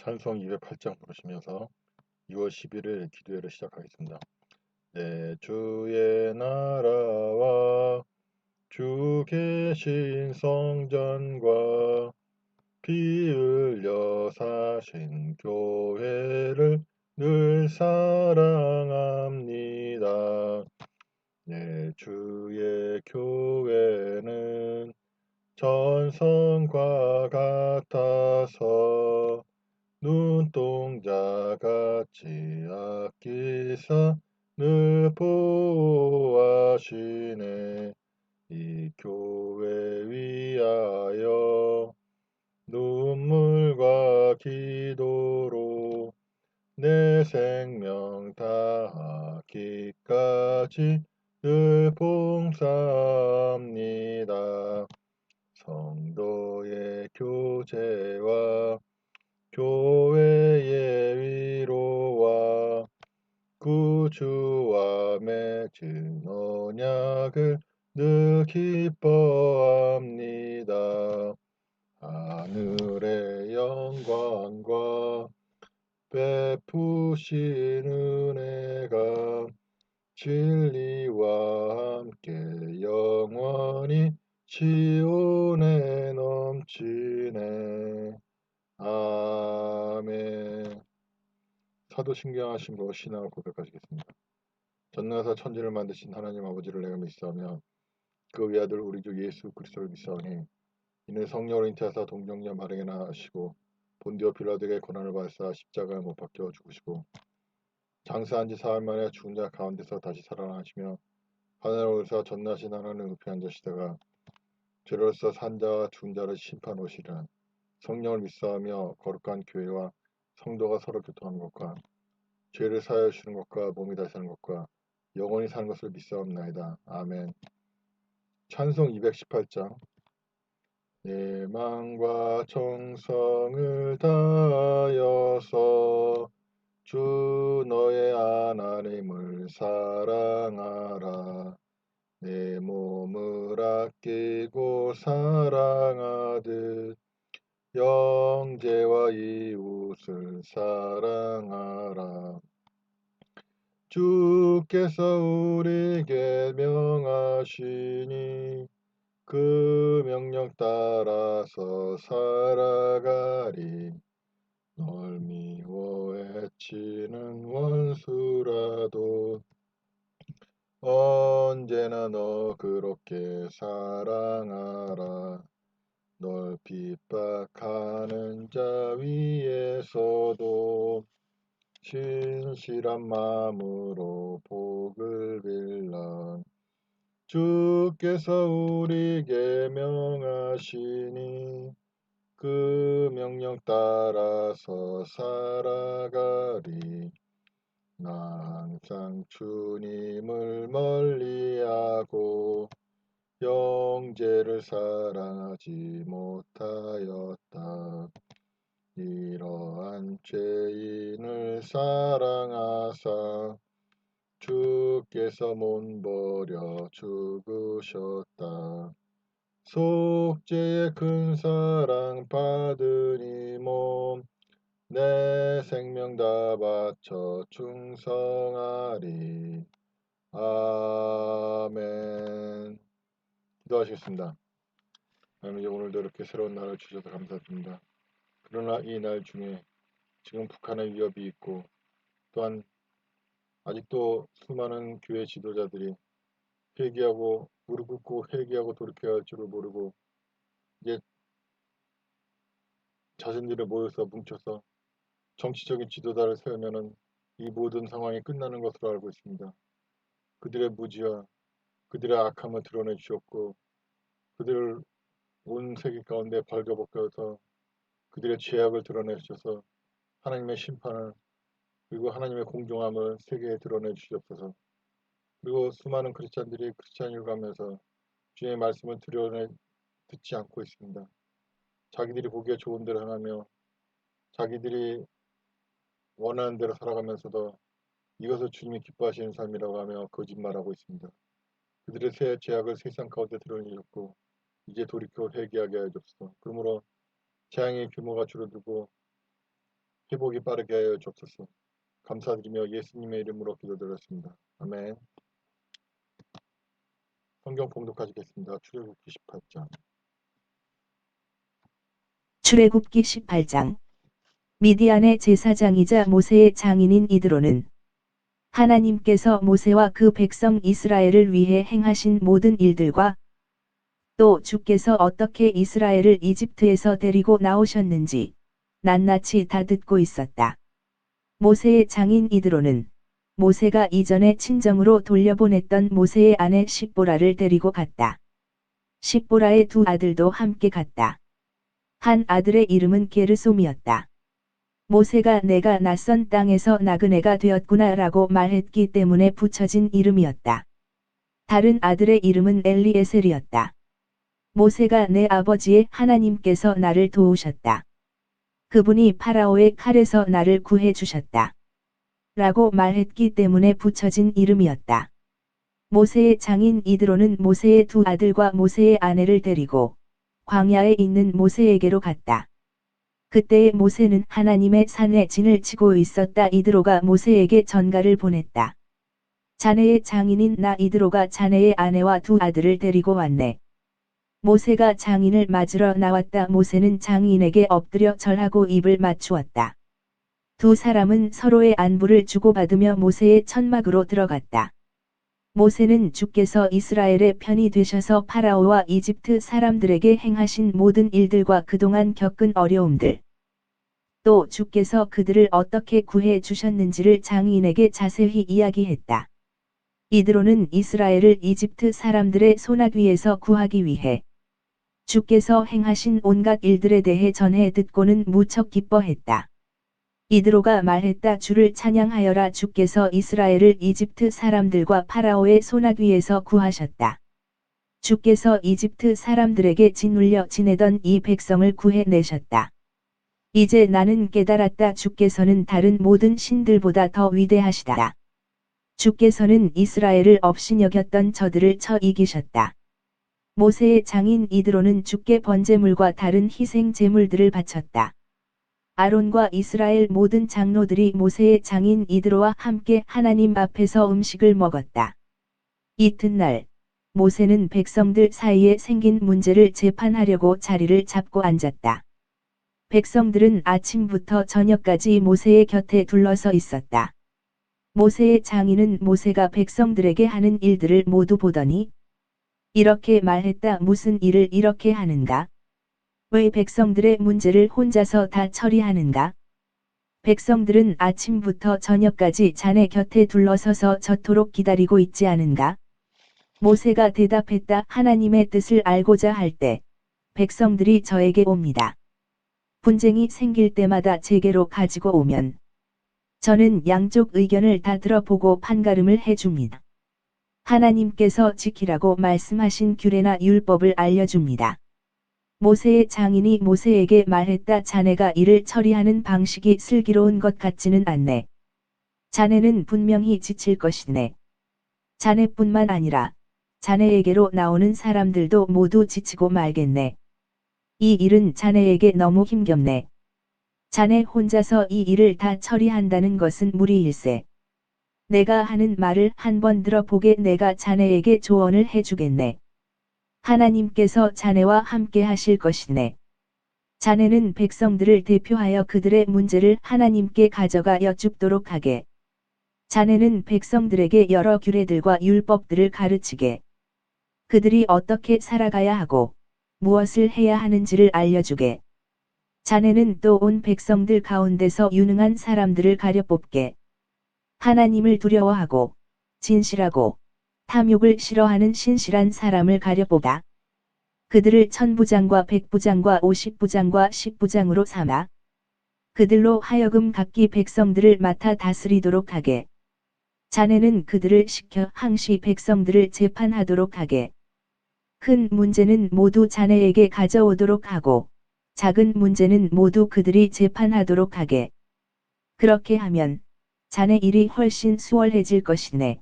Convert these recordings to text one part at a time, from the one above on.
찬송 208장 부르시면서 2월 11일 기도회를 시작하겠습니다. 내 주의 나라와 주 계신 성전과 피 흘려 사신 교회를 늘 사랑합니다. 내 주의 교회는 전성과 같아서 아끼사 늘 보호하시네 이 교회 위하여 눈물과 기도로 내 생명 다하기까지 늘 봉사합니다. 성도의 교제와 교회 구주와 맺은 언약을 늘 기뻐합니다. 하늘의 영광과 베푸신 은혜가 진리와 함께 영원히 지온에 넘치네. 아멘. 사도신경하신 거 신앙을 고백하시겠습니다. 전능하사 천지를 만드신 하나님 아버지를 내가 믿사오며 그 외아들 우리 주 예수 그리스도를 믿사오니 이는 성령으로 잉태하사 동정녀 마령에 나시고 본디오 빌라드에게 고난을 받사 십자가에 못 박혀 죽으시고 장사한 지 사흘 만에 죽은 자 가운데서 다시 살아나시며 하늘에 올사 전나신 하나님 높이 앉으시다가 죄로서 산 자와 죽은 자를 심판오시리라 성령을 믿사하며 거룩한 교회와 성도가 서로 교통하는 것과 죄를 사하여 주시는 것과 몸이 다시 사는 것과 영원히 사는 것을 믿사옵나이다. 아멘. 찬송 218장 예망과 정성을 다하여서 주 너의 하나님을 사랑하라. 내 몸을 아끼고 사랑하듯 영제와 이웃을 사랑하라. 주께서 우리에게 명하시니 그 명령 따라서 살아가리. 널 미워 해치는 원수라도 언제나 너 그렇게 사랑하라. 널 핍박하는 자 위에서도 신실한 마음으로 복을 빌라. 주께서 우리에게 명하시니 그 명령 따라서 살아가리. 나 항상 주님을 멀리하고 영제를 사랑하지 못하였다. 이러한 죄인을 사랑하사 주께서 못버려 죽으셨다. 속죄의 큰 사랑 받으니 몸 내 생명 다 바쳐 충성하리. 아멘. 기도하시겠습니다. 하나님 오늘도 이렇게 새로운 날을 주셔서 감사드립니다. 그러나 이 날 중에 지금 북한의 위협이 있고 또한 아직도 수많은 교회 지도자들이 회개하고 무릎 꿇고 회개하고 돌이켜야 할 줄을 모르고 이제 자신들이 모여서 뭉쳐서 정치적인 지도자를 세우면은 이 모든 상황이 끝나는 것으로 알고 있습니다. 그들의 무지와 그들의 악함을 드러내 주셨고 그들을 온 세계 가운데 벌거벗겨서 그들의 죄악을 드러내 주셔서 하나님의 심판을 그리고 하나님의 공정함을 세계에 드러내 주시옵소서. 그리고 수많은 크리스찬들이 크리스찬을 가면서 주의 말씀을 드러내 듣지 않고 있습니다. 자기들이 보기에 좋은 대로 행하며 자기들이 원하는 대로 살아가면서도 이것을 주님이 기뻐하시는 삶이라고 하며 거짓말하고 있습니다. 그들의 새 죄악을 세상 가운데 드러내셨고 이제 돌이켜 회개하게 하옵소서. 그러므로 재앙의 규모가 줄어들고 회복이 빠르게 하여 주옵소서. 감사드리며 예수님의 이름으로 기도드렸습니다. 아멘. 성경 봉독하시겠습니다. 출애굽기 18장. 출애굽기 18장 미디안의 제사장이자 모세의 장인인 이드로는 하나님께서 모세와 그 백성 이스라엘을 위해 행하신 모든 일들과 또 주께서 어떻게 이스라엘을 이집트에서 데리고 나오셨는지 낱낱이 다 듣고 있었다. 모세의 장인 이드로는 모세가 이전에 친정으로 돌려보냈던 모세의 아내 십보라를 데리고 갔다. 십보라의 두 아들도 함께 갔다. 한 아들의 이름은 게르솜이었다. 모세가 내가 낯선 땅에서 나그네가 되었구나 라고 말했기 때문에 붙여진 이름이었다. 다른 아들의 이름은 엘리에셀이었다. 모세가 내 아버지의 하나님께서 나를 도우셨다. 그분이 파라오의 칼에서 나를 구해 주셨다. 라고 말했기 때문에 붙여진 이름이었다. 모세의 장인 이드로는 모세의 두 아들과 모세의 아내를 데리고 광야에 있는 모세에게로 갔다. 그때의 모세는 하나님의 산에 진을 치고 있었다. 이드로가 모세에게 전가를 보냈다. 자네의 장인인 나 이드로가 자네의 아내와 두 아들을 데리고 왔네. 모세가 장인을 맞으러 나왔다. 모세는 장인에게 엎드려 절하고 입을 맞추었다. 두 사람은 서로의 안부를 주고받으며 모세의 천막으로 들어갔다. 모세는 주께서 이스라엘의 편이 되셔서 파라오와 이집트 사람들에게 행하신 모든 일들과 그동안 겪은 어려움들, 또 주께서 그들을 어떻게 구해 주셨는지를 장인에게 자세히 이야기했다. 이드로는 이스라엘을 이집트 사람들의 소나귀에서 구하기 위해 주께서 행하신 온갖 일들에 대해 전해 듣고는 무척 기뻐했다. 이드로가 말했다 주를 찬양하여라 주께서 이스라엘을 이집트 사람들과 파라오의 소나귀에서 구하셨다. 주께서 이집트 사람들에게 짓눌려 지내던 이 백성을 구해내셨다. 이제 나는 깨달았다 주께서는 다른 모든 신들보다 더 위대하시다. 주께서는 이스라엘을 업신여겼던 저들을 쳐 이기셨다. 모세의 장인 이드로는 주께 번제물과 다른 희생 제물들을 바쳤다. 아론과 이스라엘 모든 장로들이 모세의 장인 이드로와 함께 하나님 앞에서 음식을 먹었다. 이튿날 모세는 백성들 사이에 생긴 문제를 재판하려고 자리를 잡고 앉았다. 백성들은 아침부터 저녁까지 모세의 곁에 둘러서 있었다. 모세의 장인은 모세가 백성들에게 하는 일들을 모두 보더니 이렇게 말했다 무슨 일을 이렇게 하는가? 왜 백성들의 문제를 혼자서 다 처리하는가? 백성들은 아침부터 저녁까지 자네 곁에 둘러서서 저토록 기다리고 있지 않은가? 모세가 대답했다 하나님의 뜻을 알고자 할 때 백성들이 저에게 옵니다. 분쟁이 생길 때마다 제게로 가지고 오면 저는 양쪽 의견을 다 들어보고 판가름을 해줍니다. 하나님께서 지키라고 말씀하신 규례나 율법을 알려줍니다. 모세의 장인이 모세에게 말했다 자네가 일을 처리하는 방식이 슬기로운 것 같지는 않네. 자네는 분명히 지칠 것이네. 자네뿐만 아니라 자네에게로 나오는 사람들도 모두 지치고 말겠네. 이 일은 자네에게 너무 힘겹네. 자네 혼자서 이 일을 다 처리한다는 것은 무리일세. 내가 하는 말을 한번 들어보게 내가 자네에게 조언을 해주겠네. 하나님께서 자네와 함께 하실 것이네. 자네는 백성들을 대표하여 그들의 문제를 하나님께 가져가 여쭙도록 하게. 자네는 백성들에게 여러 규례들과 율법들을 가르치게. 그들이 어떻게 살아가야 하고 무엇을 해야 하는지를 알려주게. 자네는 또 온 백성들 가운데서 유능한 사람들을 가려 뽑게. 하나님을 두려워하고 진실하고 탐욕을 싫어하는 신실한 사람을 가려보다. 그들을 천부장과 백부장과 오십부장과 십부장으로 삼아 그들로 하여금 각기 백성들을 맡아 다스리도록 하게. 자네는 그들을 시켜 항시 백성들을 재판하도록 하게. 큰 문제는 모두 자네에게 가져오도록 하고 작은 문제는 모두 그들이 재판하도록 하게. 그렇게 하면 자네 일이 훨씬 수월해질 것이네.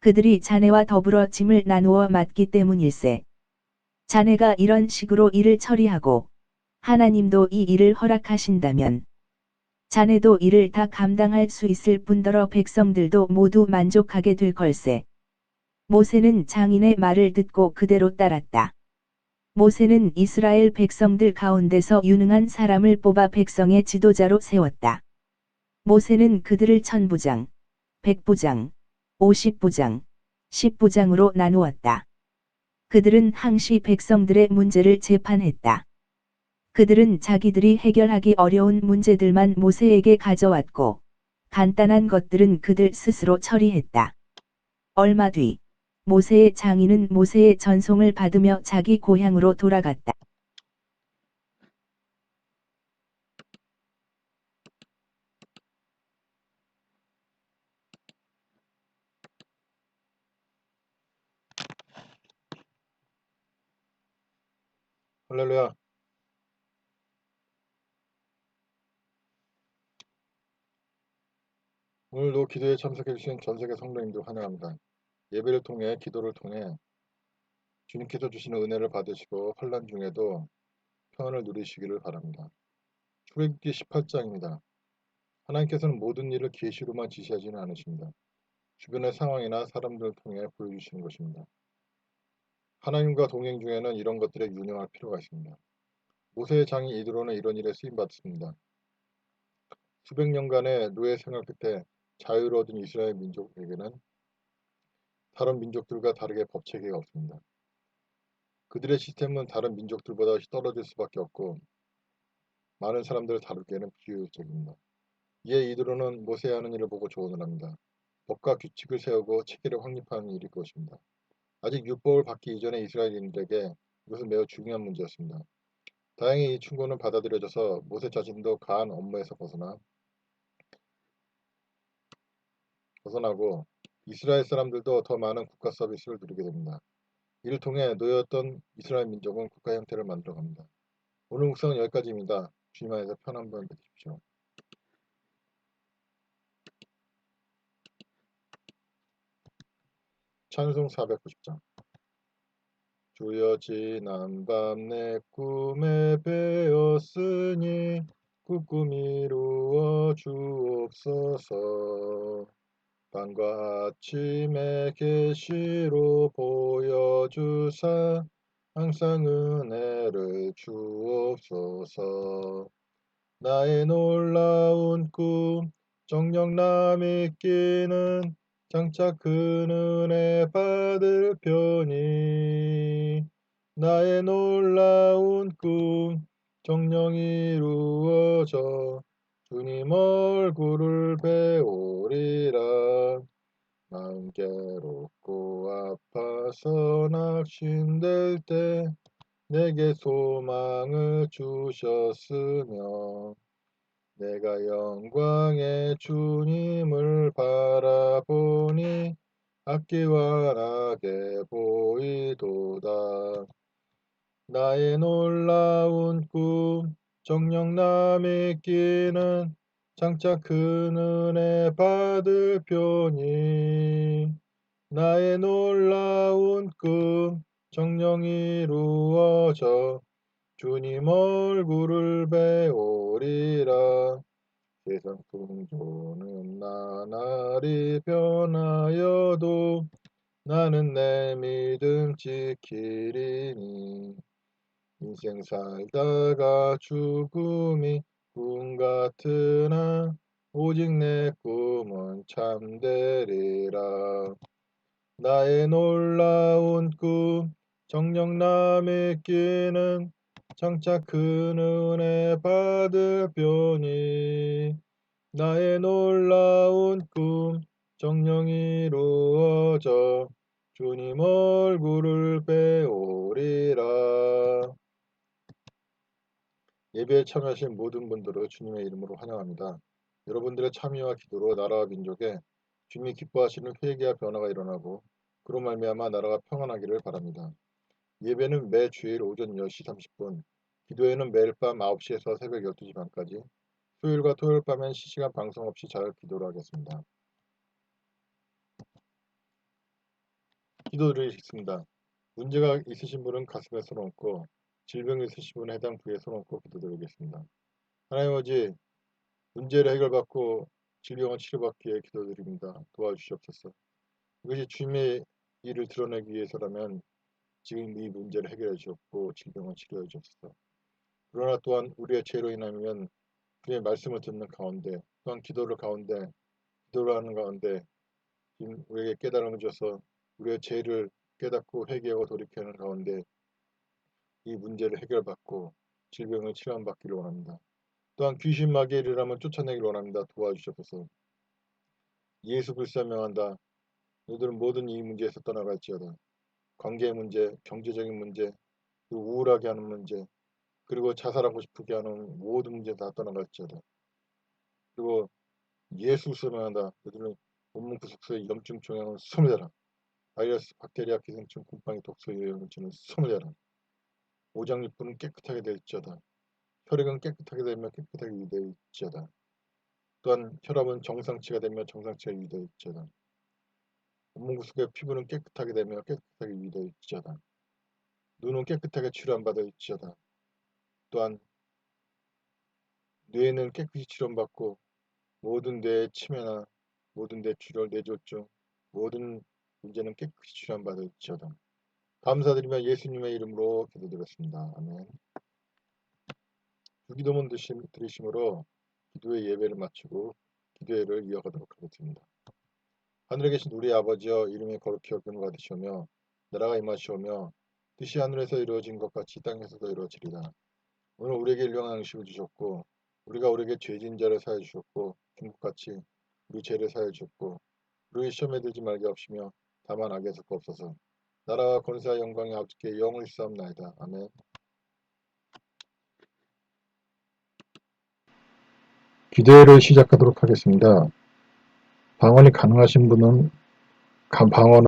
그들이 자네와 더불어 짐을 나누어 맡기 때문일세. 자네가 이런 식으로 일을 처리하고 하나님도 이 일을 허락하신다면 자네도 이를 다 감당할 수 있을 뿐더러 백성들도 모두 만족하게 될 걸세. 모세는 장인의 말을 듣고 그대로 따랐다. 모세는 이스라엘 백성들 가운데서 유능한 사람을 뽑아 백성의 지도자로 세웠다. 모세는 그들을 천부장, 백부장, 오십부장, 십부장으로 나누었다. 그들은 항시 백성들의 문제를 재판했다. 그들은 자기들이 해결하기 어려운 문제들만 모세에게 가져왔고, 간단한 것들은 그들 스스로 처리했다. 얼마 뒤, 모세의 장인은 모세의 전송을 받으며 자기 고향으로 돌아갔다. 할렐루야. 오늘도 기도에 참석해주신 전세계 성도님들 환영합니다. 예배를 통해 기도를 통해 주님께서 주시는 은혜를 받으시고 환란 중에도 평안을 누리시기를 바랍니다. 출애굽기 18장입니다. 하나님께서는 모든 일을 계시로만 지시하지는 않으십니다. 주변의 상황이나 사람들을 통해 보여주시는 것입니다. 하나님과 동행 중에는 이런 것들에 유념할 필요가 있습니다. 모세의 장인 이드로는 이런 일에 쓰임받습니다. 수백 년간의 노예 생활 끝에 얻은 이스라엘 민족에게는 다른 민족들과 다르게 법체계가 없습니다. 그들의 시스템은 다른 민족들보다 떨어질 수밖에 없고 많은 사람들을 다루기에는 비효율적입니다. 이에 이드로는 모세의 하는 일을 보고 조언을 합니다. 법과 규칙을 세우고 체계를 확립하는 일일 것입니다. 아직 율법을 받기 이전에 이스라엘인들에게 이것은 매우 중요한 문제였습니다. 다행히 이 충고는 받아들여져서 모세 자신도 가한 업무에서 벗어나 벗어나고 이스라엘 사람들도 더 많은 국가 서비스를 누리게 됩니다. 이를 통해 노예였던 이스라엘 민족은 국가 형태를 만들어갑니다. 오늘 묵상은 여기까지입니다. 주님 안에서 편한 번 되십시오. 찬송 490장. 주여 지난밤 내 꿈에 배었으니 꿈꿈 이 루어 주옵소서. 밤과 아침에 계시로 보여주사 항상 은혜를 주옵소서. 나의 놀라운 꿈 정녕 남이 끼는 장차 큰 은혜 받을 편이 나의 놀라운 꿈 정녕 이루어져 주님 얼굴을 배우리라. 마음 괴롭고 아파서 낙심될 때 내게 소망을 주셨으며 내가 영광의 주님을 바라보니 악기와하게 보이도다. 나의 놀라운 꿈 정녕 남이 끼는 장차 큰 은혜 받을 편이 나의 놀라운 꿈 정녕 이루어져 주님 얼굴을 배우리라 세상 풍조는 나날이 변하여도 나는 내 믿음 지키리니. 인생 살다가 죽음이 꿈 같으나 오직 내 꿈은 참되리라. 나의 놀라운 꿈 정녕 남이 끼는 장차 큰 은혜 받을 편이 나의 놀라운 꿈 정녕 이루어져 주님 얼굴을 배우리라 예배에 참여하신 모든 분들을 주님의 이름으로 환영합니다. 여러분들의 참여와 기도로 나라와 민족에 주님이 기뻐하시는 회개와 변화가 일어나고 그로 말미암아 나라가 평안하기를 바랍니다. 예배는 매 주일 오전 10시 30분, 기도회는 매일 밤 9시에서 새벽 12시 반까지, 수요일과 토요일 밤엔 실시간 방송 없이 잘 기도를 하겠습니다. 기도드리겠습니다. 문제가 있으신 분은 가슴에 손 얹고 질병이 있으신 분은 해당 부위에 손 얹고 기도드리겠습니다. 하나님 아버지 문제를 해결받고 질병을 치료받기 위해 기도드립니다. 도와주시옵소서. 이것이 주님의 일을 드러내기 위해서라면 지금 이 문제를 해결해 주옵고 질병을 치료해 주옵소서. 그러나 또한 우리의 죄로 인하면 주의 말씀을 듣는 가운데 또한 기도를 가운데 기도를 하는 가운데 우리에게 깨달음을 줘서 우리의 죄를 깨닫고 회개하고 돌이키는 가운데 이 문제를 해결받고 질병을 치료받기를 원합니다. 또한 귀신 마귀를 쫓아내기를 원합니다. 도와주시옵소서. 예수 그리스도 명한다. 너희들은 모든 이 문제에서 떠나갈지어다. 관계 문제, 경제적인 문제, 우울하게 하는 문제, 그리고 자살하고 싶게 하는 모든 문제 다 떠나갈지어다. 그리고 예수 명한다. 너희들은 온몸 구석소에 염증 종양을 소멸하라. 바이러스, 박테리아, 기생충, 곰팡이, 독소, 요염증을 소멸하라. 오장 육부는 깨끗하게 될지어다. 혈액은 깨끗하게 되면 깨끗하게 유대일지어다. 또한 혈압은 정상치가 되면 정상치가 유대일지어다. 온몸 구석의 피부는 깨끗하게 되며 깨끗하게 유대일지어다. 눈은 깨끗하게 치료받을지어다. 또한 뇌는 깨끗이 치료받고 모든 뇌의 치매나 모든 뇌 출혈, 뇌졸중 모든 문제는 깨끗이 치료받을 지어다. 감사드리며 예수님의 이름으로 기도드렸습니다. 아멘. 주기도문 드리심으로 기도의 예배를 마치고 기도회를 이어가도록 하겠습니다. 하늘에 계신 우리 아버지여 이름이 거룩히 여김을 받으시오며 나라가 임하시오며 뜻이 하늘에서 이루어진 것 같이 땅에서도 이루어지리라. 오늘 우리에게 일용할 양식을 주셨고 우리가 우리에게 죄진 자를 사해 주셨고 중국같이 우리 죄를 사해 주셨고 우리 시험에 들지 말게 없으며 다만 악에서 없어서 나라와 권세와 영광이 아버지께 영을 쌓옵나이다. 아멘. 기도회를 시작하도록 하겠습니다. 방언이 가능하신 분은 가- 방언